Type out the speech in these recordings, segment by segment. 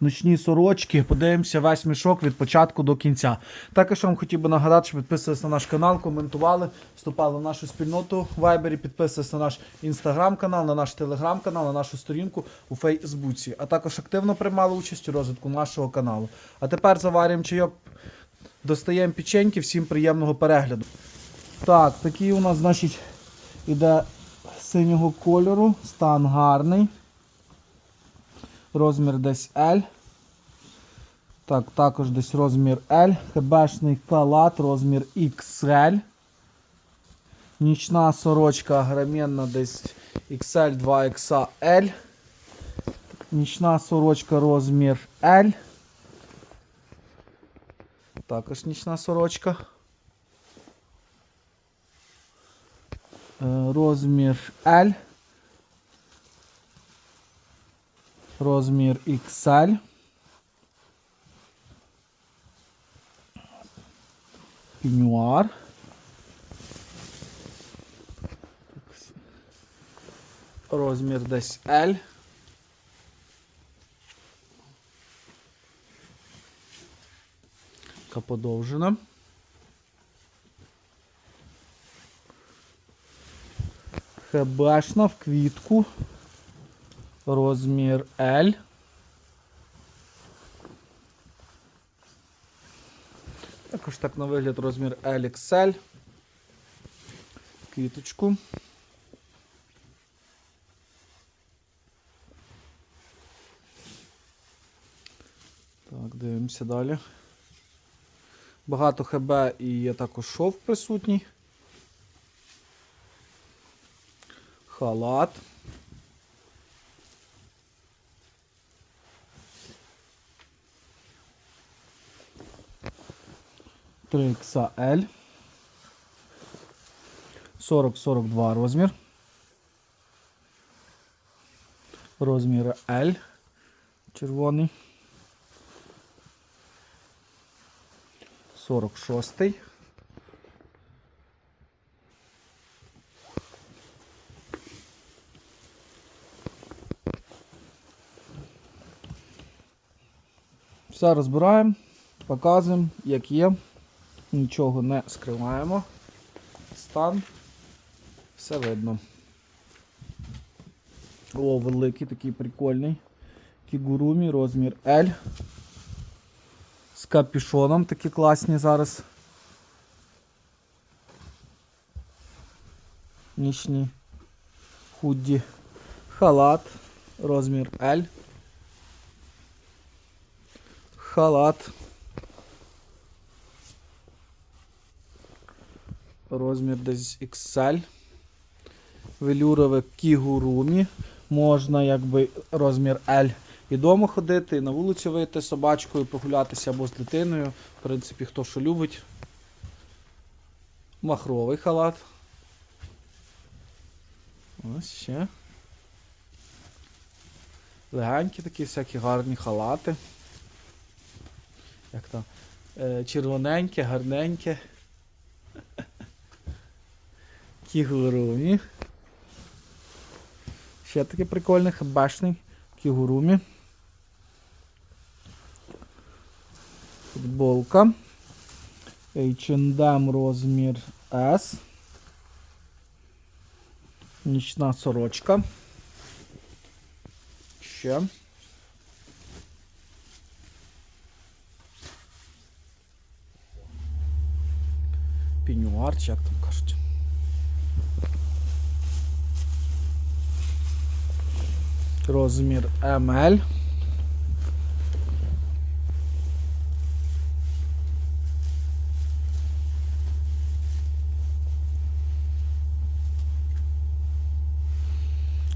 ночні сорочки. Подивимося весь мішок від початку до кінця. Також вам хотів би нагадати, що підписувалися на наш канал, коментували, вступали в нашу спільноту в Вайбері, підписувалися на наш інстаграм-канал, на наш телеграм-канал, на нашу сторінку у Фейсбуці. А також активно приймали участь у розвитку нашого каналу. А тепер заварюємо чайок, достаємо печеньки, всім приємного перегляду. Так, такий у нас, значить, іде синього кольору, стан гарний. Розмір десь L. Так, також десь розмір L. ХБшний халат, розмір XL. Нічна сорочка граменна десь XL 2XL. Нічна сорочка розмір L. Також нічна сорочка. Е, Розмір L. Розмір XL. Пінюар. Розмір десь L. Така подовжена. ХБшна в квітку. Розмір L. Також так на вигляд розмір LXL. Квіточку. Так, дивимося далі. Багато ХБ і є також шов присутній. Халат. Три XL. 40-42 розмір. Розмір L. Червоний. 46. Все розбираємо, показуємо, як є. Нічого не скриваємо. Стан. Все видно. О, великий такий прикольний. Кігурумі, розмір L. З капюшоном такі класні зараз. Нічні худді. Халат. Розмір L. Халат. Розмір десь XL. Велюрове кігурумі. Можна якби розмір L і дома ходити, і на вулицю вийти собачкою, прогулятися або з дитиною. В принципі, хто що любить. Махровий халат. Ось ще. Легенькі такі всякі гарні халати. Як там? Е, червоненьке, гарненьке. Кігурумі. Ще таке прикольне, хабашний кігурумі. Футболка. H&M розмір S. Нічна сорочка. Ще. Пінюар, як там кажуть. Розмір ML.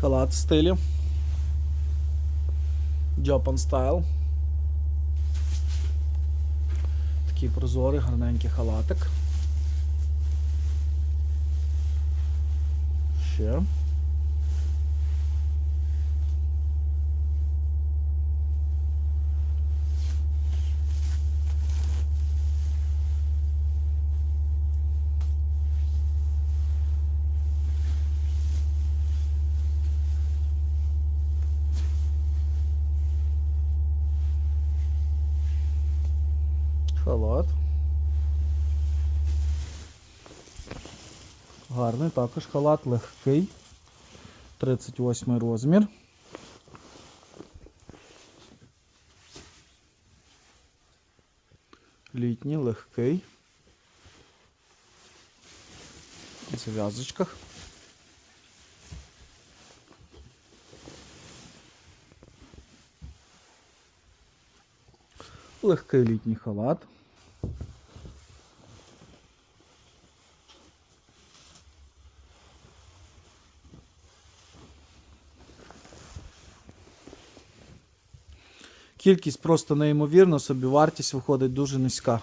Халат в стилі. Japan Style. Такий прозорий, гарненький халатик. Ще. Халат. Гарний також халат легкий. 38 розмір. Літній, легкий. В зав'язочках. Легкий літній халат. Кількість просто неймовірна, собівартість виходить дуже низька.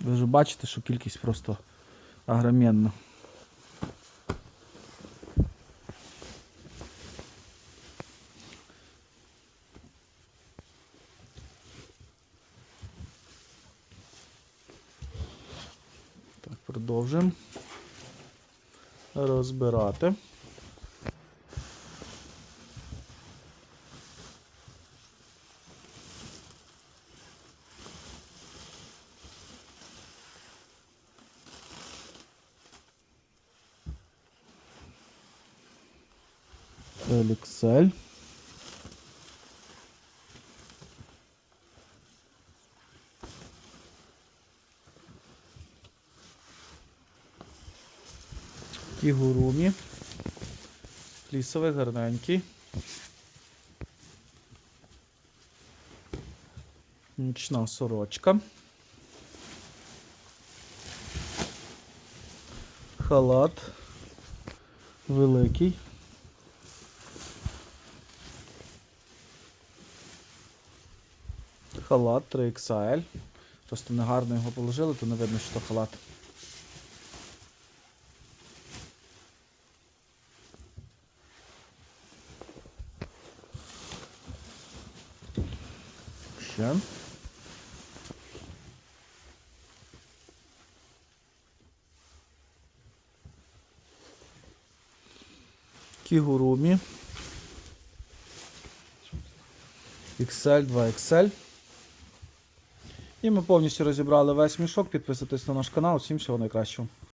Ви вже бачите, що кількість просто агромінна. Так, продовжуємо розбирати. Еліксель. Кігурумі. Лісовий гарненький. Нічна сорочка. Халат. Великий. Халат 3XL. Просто негарно його положили, то не видно, що халат. Ще. Кігурумі. XL, 2XL. І ми повністю розібрали весь мішок. Підписуйтесь на наш канал. Всім всього найкращого.